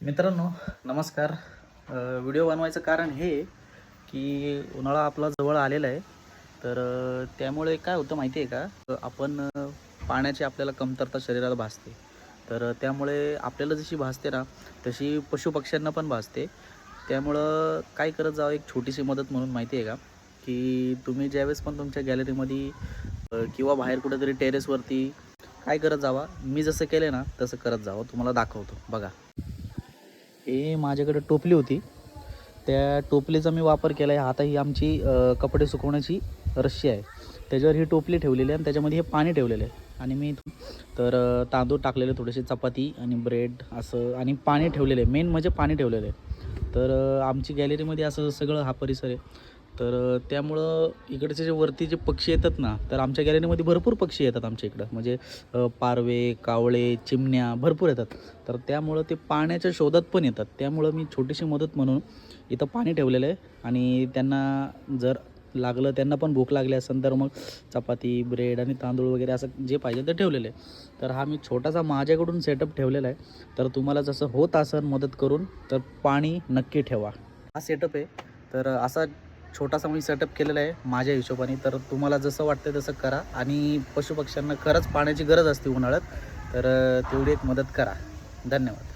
मित्रांनो नमस्कार. व्हिडिओ बनवायचं कारण हे की उन्हाळा आपला जवळ आलेला आहे. तर त्यामुळे काय होतं माहिती आहे का? आपण पाण्याची आपल्याला कमतरता शरीराला भासते. तर त्यामुळे आपल्याला जशी भासते ना तशी पशुपक्ष्यांना पण भासते. त्यामुळं काय करत जावं एक छोटीशी मदत म्हणून माहिती आहे का? की तुम्ही ज्यावेळेस पण तुमच्या गॅलरीमध्ये किंवा बाहेर कुठेतरी टेरेसवरती काय करत जावा मी जसं केलं ना तसं करत जावं. तुम्हाला दाखवतो. बघा. हे माझ्याकडे टोपली होती. त्या टोपलीचा मी वापर केला आहे आता ही आमची कपडे सुकवण्याची रस्सी आहे. त्याच्यावर ही टोपली ठेवलेली आहे आणि त्याच्यामध्ये हे पाणी ठेवलेलं आहे. आणि मी तर तांदूळ टाकलेले थोडेसे चपाती आणि ब्रेड असं आणि पाणी ठेवलेलं आहे. मेन म्हणजे पाणी ठेवलेलं आहे. तर आमची गॅलरीमध्ये असं सगळं हा परिसर आहे. तर त्यामुळं इकडचे जे वरती जे पक्षी येतात ना तर आमच्या गॅलरीमध्ये भरपूर पक्षी येतात आमच्या इकडं. म्हणजे पारवे कावळे चिमण्या भरपूर येतात. तर त्यामुळं ते पाण्याच्या शोधात पण येतात. त्यामुळं मी छोटीशी मदत म्हणून इथं पाणी ठेवलेलं आहे. आणि त्यांना जर लागलं त्यांना पण भूक लागली असेल तर मग चपाती ब्रेड आणि तांदूळ वगैरे असं जे पाहिजे ते ठेवलेलं आहे. तर हा मी छोटासा माझ्याकडून सेटअप ठेवलेला आहे. तर तुम्हाला जसं होत असेल मदत करून तर पाणी नक्की ठेवा. हा सेटअप आहे. तर असा छोटासा मी सेटअप केलेला आहे माझ्या हिशोबाने. तर तुम्हाला जसं वाटतं तसं करा आणि पशुपक्ष्यांना खरंच पाण्याची गरज असते उन्हाळ्यात. तर तेवढी एक मदत करा. धन्यवाद.